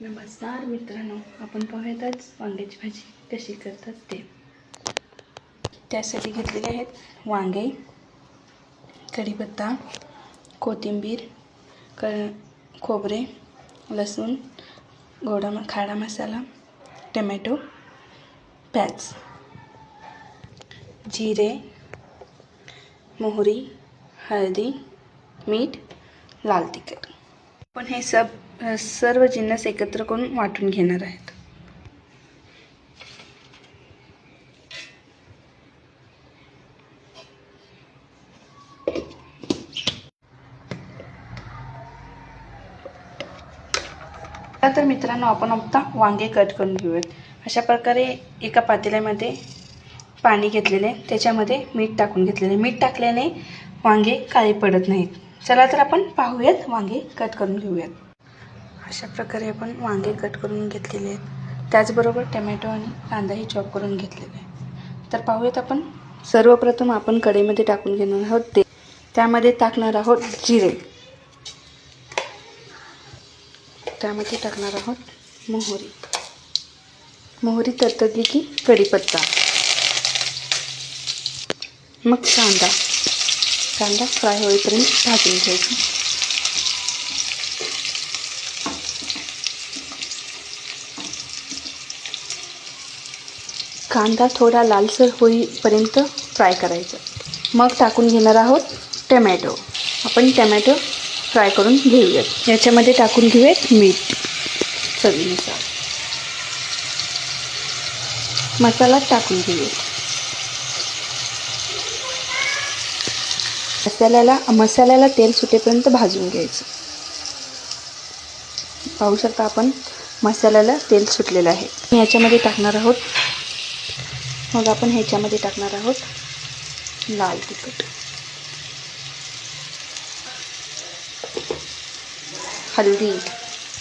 नमस्कार मित्रांनो आपण पाहूयातच वांग्याची भाजी कशी करतात ते. त्यासाठी घेतलेले आहेत वांगे कढीपत्ता कोथिंबीर क खोबरे लसूण गोडा खाडा मसाला टमॅटो प्याज जिरे मोहरी हळदी मीठ लाल तिखट. पण हे सब सर्व जिन्नस एकत्र करून वाटून घेणार आहेत. तर मित्रांनो आपण आता वांगे कट करून घेऊयात. अशा प्रकारे एका पातेल्यामध्ये पाणी घेतलेले आहे. त्याच्यामध्ये मीठ टाकून घेतलेले मीठ टाकल्याने वांगे काळे पडत नाहीत. चला तर आपण पाहूयात वांगे कट करून घेऊयात. अशा प्रकारे आपण वांगे कट करून घेतलेले आहेत. त्याचबरोबर टमॅटो आणि कांदाही चॉप करून घेतलेले आहे तर पाहूयात आपण सर्वप्रथम आपण कढईमध्ये टाकून घेणार आहोत ते. त्यामध्ये टाकणार आहोत जिरे. त्यामध्ये टाकणार आहोत मोहरी. मोहरी तरतली की कढीपत्ता. मग कांदा. कांदा फ्राय होईपर्यंत भाजून घ्यायचा. कांदा थोडा लालसर होईपर्यंत फ्राय करायचा. मग टाकून घेणार आहोत टमॅटो. आपण टमॅटो फ्राय करून घेऊयात. याच्यामध्ये टाकून घेऊयात मीठ. चवीनुसार. मसाला टाकून घेऊयात. मसाल्याला मसाल्याला तेल सुटेपर्यंत भाजून घ्यायचं. पाहू शकता आपण मसाल्याला तेल सुटलेलं आहे. याच्यामध्ये टाकणार आहोत. मग आपण ह्याच्यामध्ये टाकणार आहोत लाल तिखट. हळदी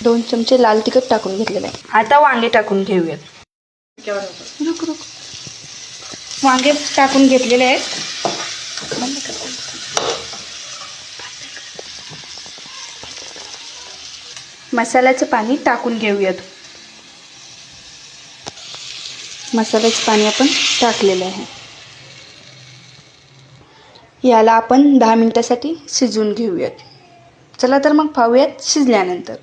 दोन चमचे लाल तिखट टाकून घेतलेलं आहे. आता वांगे टाकून घेऊयात. रुक रुक. वांगे टाकून घेतलेले आहेत. मसाल्याचं पाणी टाकून घेऊयात. मसाल्याचं पाणी आपण टाकलेलं आहे. याला आपण दहा मिनटासाठी शिजवून घेऊयात. चला तर मग पाहूयात शिजल्यानंतर.